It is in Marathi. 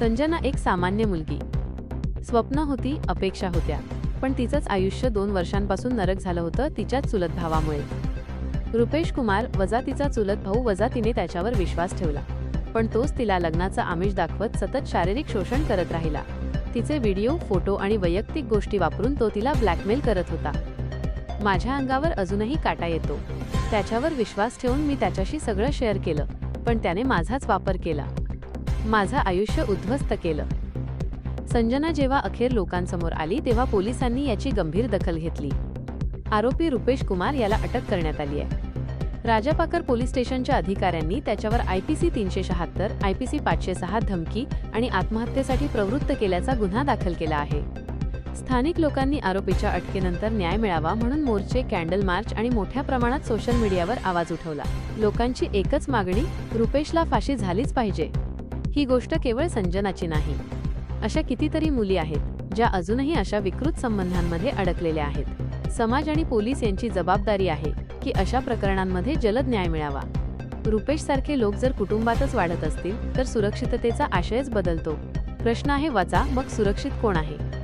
संजना एक सामान्य मुलगी. स्वप्न होती अपेक्षा होत्या. पण तिचंच आयुष्य दोन वर्षांपासून नरक झालं होतं तिच्याच चुलत भावामुळे. रुपेश कुमार वजा तिचा चुलत भाऊ वजा तिने त्याच्यावर विश्वास ठेवला. पण तोच तिला लग्नाचं आमिष दाखवत सतत शारीरिक शोषण करत राहिला. तिचे व्हिडिओ फोटो आणि वैयक्तिक गोष्टी वापरून तो तिला ब्लॅकमेल करत होता. माझ्या अंगावर अजूनही काटा येतो. त्याच्यावर विश्वास ठेवून मी त्याच्याशी सगळं शेअर केलं पण त्याने माझाच वापर केला. माझं आयुष्य उद्ध्वस्त केलं. संजना जेव्हा अखेर लोकांसमोर आली तेव्हा पोलिसांनी याची गंभीर दखल घेतली. आरोपी रुपेश कुमार याला अटक करण्यात आली आहे. राजापाकर पोलीस स्टेशनच्या अधिकाऱ्यांनी त्याच्यावर आयपीसी तीनशे शहात्तर आयपीसी पाचशे सहा धमकी आणि आत्महत्येसाठी प्रवृत्त केल्याचा गुन्हा दाखल केला आहे. स्थानिक लोकांनी आरोपीच्या अटकेनंतर न्याय मिळावा म्हणून मोर्चे कॅन्डल मार्च आणि मोठ्या प्रमाणात सोशल मीडियावर आवाज उठवला. लोकांची एकच मागणी रुपेशला फाशी झालीच पाहिजे. ही गोष्ट केवळ संजनाची नाही. अशा कितीतरी मुली आहेत ज्या अजूनही अशा विकृत संबंधांमध्ये अडकलेल्या आहेत. समाज आणि पोलीस यांची जबाबदारी आहे की अशा प्रकरणांमध्ये जलद न्याय मिळावा. रुपेश सारखे लोक जर कुटुंबातच वाढत असतील तर सुरक्षिततेचा आशयच बदलतो. प्रश्न आहे वाचा मग सुरक्षित कोण आहे?